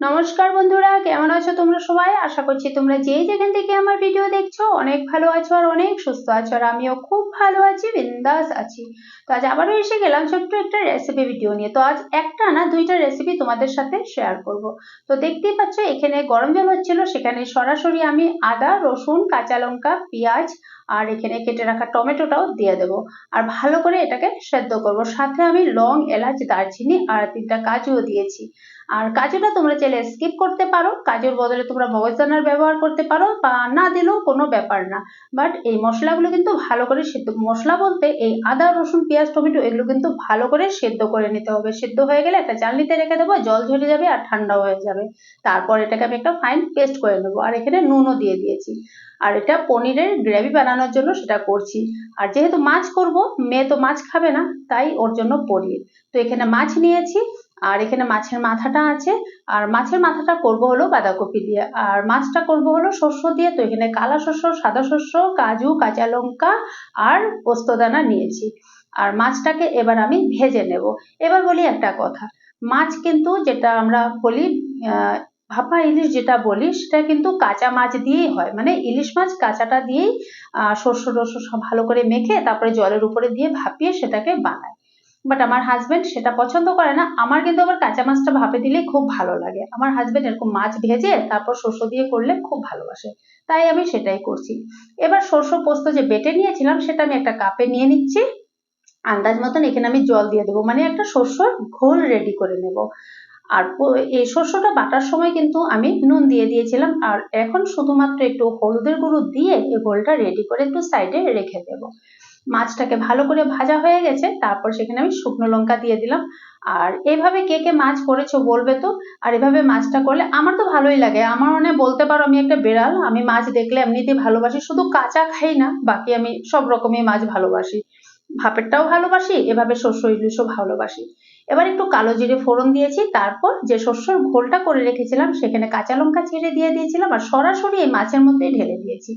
নমস্কার বন্ধুরা, কেমন আছো তোমরা সবাই? আশা করছি তোমরা যে যেখান থেকে আমার ভিডিও দেখছ, অনেক ভালো আছো আর অনেক সুস্থ আছো, আর আমিও খুব ভালো আছি, বিন্দাস আছি। তো আজ আবারও এসে গেলাম ছোট্ট একটা রেসিপি ভিডিও নিয়ে। তো আজ একটা না, দুইটা রেসিপি তোমাদের সাথে শেয়ার করব। তো দেখতেই পাচ্ছ, এখানে গরম জল হচ্ছিল, সেখানে সরাসরি আমি আদা, রসুন, কাঁচা লঙ্কা, পেঁয়াজ, আর এখানে কেটে রাখা টমেটোটাও দিয়ে দেবো। আর ভালো করে এটাকে সেদ্ধ করব। সাথে আমি লং, এলাচ, দারচিনি, আর তিনটা কাজুও দিয়েছি। আর কাজুটা তোমরা চাইলে স্কিপ করতে পারো। কাজুর বদলে তোমরা মগজদানার ব্যবহার করতে পারো বা না দিলেও কোনো ব্যাপার না। বাট এই মশলাগুলো কিন্তু ভালো করে সেদ্ধ, মশলা বলতে এই আদা, রসুন, পেঁয়াজ, টমেটো এগুলো কিন্তু ভালো করে সেদ্ধ করে নিতে হবে। সেদ্ধ হয়ে গেলে একটা চালনিতে রেখে দেবো, জল ঝরে যাবে আর ঠান্ডা হয়ে যাবে। তারপর এটাকে আমি একটা ফাইন পেস্ট করে নেব। আর এখানে নুনও দিয়ে দিয়েছি। আর এটা পনিরের গ্রেভি বানানোর জন্য সেটা করছি। আর যেহেতু মাছ করব, মেয়ে তো মাছ খাবে না, তাই ওর জন্য পনির। তো এখানে মাছ নিয়েছি। আর এখানে মাছের মাথাটা আছে। আর মাছের মাথাটা করব হলো বাঁধাকপি দিয়ে। আর মাছটা করব হলো শস্য দিয়ে। তো এখানে কালা শস্য সাদা শস্য কাজু, কাঁচা লঙ্কা আর পোস্তদানা নিয়েছি। আর মাছটাকে এবার আমি ভেজে নেব। এবার বলি একটা কথা। মাছ কিন্তু যেটা আমরা বলি ভাপা ইলিশ যেটা বলি, সেটা কিন্তু কাঁচা মাছ দিয়েই হয়। মানে ইলিশ মাছ কাঁচাটা দিয়েই, আহ শস্য টস্য সব ভালো করে মেখে তারপরে জলের উপরে দিয়ে ভাপিয়ে সেটাকে বানায়। বাট আমার হাজবেন্ড সেটা পছন্দ করে না। আমার কিন্তু আবার কাঁচা মাছটা ভাপে দিলেই খুব ভালো লাগে। আমার হাজবেন্ড এরকম মাছ ভেজে তারপর শস্য দিয়ে করলে খুব ভালোবাসে। তাই আমি সেটাই করছি। এবার শস্য পোস্ত যে বেটে নিয়েছিলাম, সেটা আমি একটা কাপে নিয়ে নিচ্ছি। আন্দাজ মতন এখানে আমি জল দিয়ে দেবো। মানে একটা শস্যর ঘোল রেডি করে নেব। আর এই শস্যটা বাটার সময় কিন্তু আমি নুন দিয়ে দিয়েছিলাম। আর এখন শুধুমাত্র একটু হলুদের গুঁড়ো দিয়ে এই ঘোলটা রেডি করে একটু সাইডে রেখে দেবো। মাছটাকে ভালো করে ভাজা হয়ে গেছে, তারপর সেখানে আমি শুকনো লঙ্কা দিয়ে দিলাম। আর এইভাবে কে কে মাছ করেছ বলবে তো? আর এভাবে মাছটা করলে আমার তো ভালোই লাগে। আমার মনে বলতে পারো আমি একটা বেড়াল, আমি মাছ দেখলে এমনিতেই ভালোবাসি। শুধু কাঁচা খাই না, বাকি আমি সব রকমই মাছ ভালোবাসি। ভাপেরটাও ভালোবাসি, এভাবে শস্য ইলিশও ভালোবাসি। এবার একটু কালো জিরে ফোড়ন দিয়েছি, তারপর যে শস্যর ঘোলটা করে রেখেছিলাম, সেখানে কাঁচা লঙ্কা ছিঁড়ে দিয়ে দিয়েছিলাম, আর সরাসরি এই মাছের মধ্যেই ঢেলে দিয়েছি।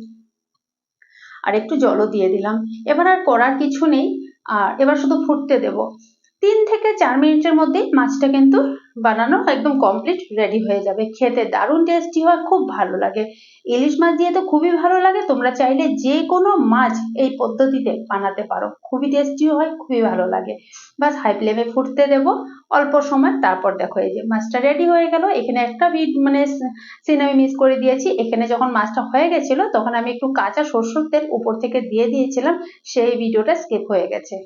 আর একটু জলও দিয়ে দিলাম। এবার আর করার কিছু নেই। আর এবার শুধু ফুটতে দেব। তিন থেকে চার মিনিটের মধ্যেই মাছটা কিন্তু বানানো একদম কমপ্লিট রেডি হয়ে যাবে। খেতে দারুণ টেস্টি হয়, খুব ভালো লাগে। ইলিশ মাছ দিয়ে তো খুবই ভালো লাগে, তোমরা চাইলে যে কোনো মাছ এই পদ্ধতিতে বানাতে পারো। খুবই টেস্টি হয়, খুবই ভালো লাগে। বাস হাই ফ্লেমে ফুটতে দেব। অল্প সময়, তারপর দেখো এই যে মাছটা রেডি হয়ে গেল। এখানে একটা মানে সিন আমি মিস করে দিয়েছি। এখানে যখন মাছটা হয়ে গেছিল, তখন আমি একটু কাঁচা সরষের তেল উপর থেকে দিয়ে দিয়েছিলাম। সেই ভিডিওটা স্কিপ হয়ে গেছে।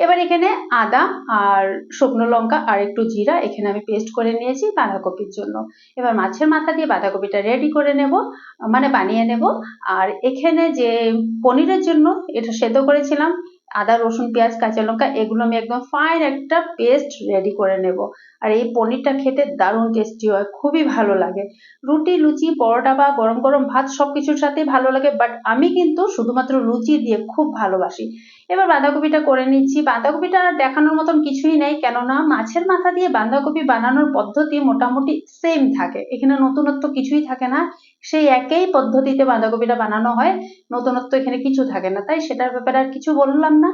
এবার এখানে আদা আর শুকনো লঙ্কা আর একটু জিরা এখানে আমি পেস্ট করে নিয়েছি বাঁধাকপির জন্য। এবার মাছের মাথা দিয়ে বাঁধাকপিটা রেডি করে নেব মানে বানিয়ে নেব। আর এখানে যে পনিরের জন্য এটা সেদ্ধ করেছিলাম আদা, রসুন, পেঁয়াজ, কাঁচা লঙ্কা এগুলো আমি একদম ফাইন একটা পেস্ট রেডি করে নেব। আর এই পনিরটা খেতে দারুণ টেস্টি হয়, খুবই ভালো লাগে। রুটি, লুচি, পরোটা বা গরম গরম ভাত সব কিছুর সাথেই ভালো লাগে বাট আমি কিন্তু শুধুমাত্র লুচি দিয়ে খুব ভালোবাসি। এবার বাঁধাকপিটা করে নিচ্ছি। বাঁধাকপিটা আর দেখানোর মতন কিছুই নেই, কেননা মাছের মাথা দিয়ে বাঁধাকপি বানানোর পদ্ধতি মোটামুটি সেম থাকে। এখানে নতুনত্ব কিছুই থাকে না, সেই একই পদ্ধতিতে বাঁধাকপিটা বানানো হয়, নতুনত্ব এখানে কিছু থাকে না। তাই সেটার ব্যাপারে আর কিছু বললাম না।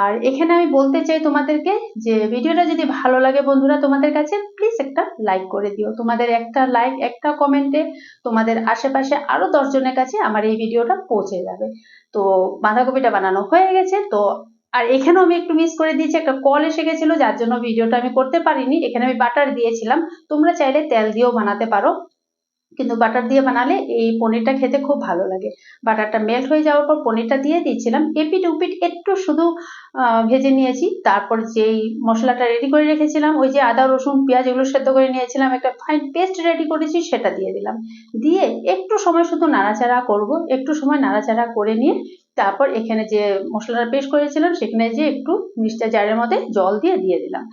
আর এখানে আমি বলতে চাই তোমাদেরকে যে ভিডিওটা যদি ভালো লাগে বন্ধুরা তোমাদের কাছে প্লিজ একটা লাইক করে দিও। তোমাদের একটা লাইক একটা কমেন্টে তোমাদের আশেপাশে আরও দশজনের কাছে আমার এই ভিডিওটা পৌঁছে যাবে। তো বাঁধাকপিটা বানানো হয়ে গেছে। তো আর এখানেও আমি একটু মিস করে দিয়েছি, একটা কল এসে গেছিল, যার জন্য ভিডিওটা আমি করতে পারিনি। এখানে আমি বাটার দিয়েছিলাম। তোমরা চাইলে তেল দিয়েও বানাতে পারো। কিন্তু বাটার দিয়ে বানালে এই পনিরটা খেতে খুব ভালো লাগে। বাটারটা মেল্ট হয়ে যাওয়ার পর পনিরটা দিয়ে দিয়েছিলাম। এপিট উপিট একটু শুধু ভেজে নিয়েছি। তারপর যেই মশলাটা রেডি করে রেখেছিলাম, ওই যে আদা, রসুন, পেঁয়াজ এগুলো সেদ্ধ করে নিয়েছিলাম, একটা ফাইন পেস্ট রেডি করেছি, সেটা দিয়ে দিলাম। দিয়ে একটু সময় শুধু নাড়াচাড়া করব। একটু সময় নাড়াচাড়া করে নিয়ে তারপর এখানে যে মশলাটা পেস্ট করেছিলাম, সেখানে যে একটু মিষ্টার জারের মধ্যে জল দিয়ে দিয়ে দিলাম।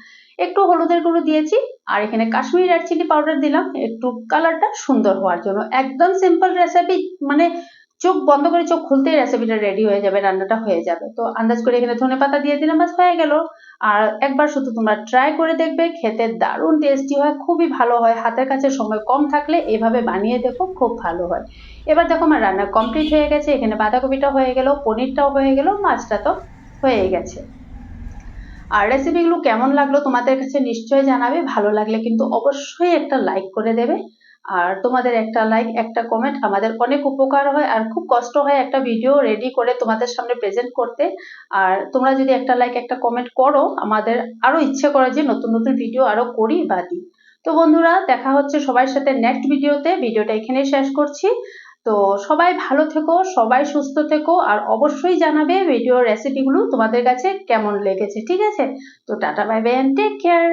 একটু হলুদের গুঁড়ো দিয়েছি, আর এখানে কাশ্মীরি রেড চিলি পাউডার দিলাম, একটু কালারটা সুন্দর হওয়ার জন্য। একদম সিম্পল রেসিপি মানে চোখ বন্ধ করে চোখ খুলতেই রেসিপিটা রেডি হয়ে যাবে, রান্নাটা হয়ে যাবে। তো আন্দাজ করে এখানে ধনে পাতা দিয়ে দিলাম বাস হয়ে গেল। আর একবার শুধু তোমরা ট্রাই করে দেখবে, খেতে দারুণ টেস্টি হয়, খুবই ভালো হয়, হাতের কাছে সময় কম থাকলে এভাবে বানিয়ে দেখো, খুব ভালো হয়। এবার দেখো আমার রান্না কমপ্লিট হয়ে গেছে, এখানে বাঁধাকপিটা হয়ে গেল, পনিরটাও হয়ে গেল, মাছটা তো হয়ে গেছে। আর রেসিপিগুলো কেমন লাগল তোমাদের কাছে নিশ্চয়ই জানাবে, ভালো লাগলে কিন্তু অবশ্যই একটা লাইক করে দেবে। আর তোমাদের একটা লাইক একটা কমেন্ট আমাদের অনেক উপকার হয় আর খুব কষ্ট হয় একটা ভিডিও রেডি করে তোমাদের সামনে প্রেজেন্ট করতে। আর তোমরা যদি একটা লাইক একটা কমেন্ট করো, আমাদের আরও ইচ্ছে করে যে নতুন নতুন ভিডিও আরও করি বা দিই। তো বন্ধুরা, দেখা হচ্ছে সবার সাথে নেক্সট ভিডিওতে ভিডিওটা এখানেই শেষ করছি। তো সবাই ভালো থেকো, সবাই সুস্থ থেকো আর অবশ্যই জানাবে ভিডিও রেসিপিগুলো তোমাদের কাছে কেমন লেগেছে, ঠিক আছে? তো tata bye bye and take care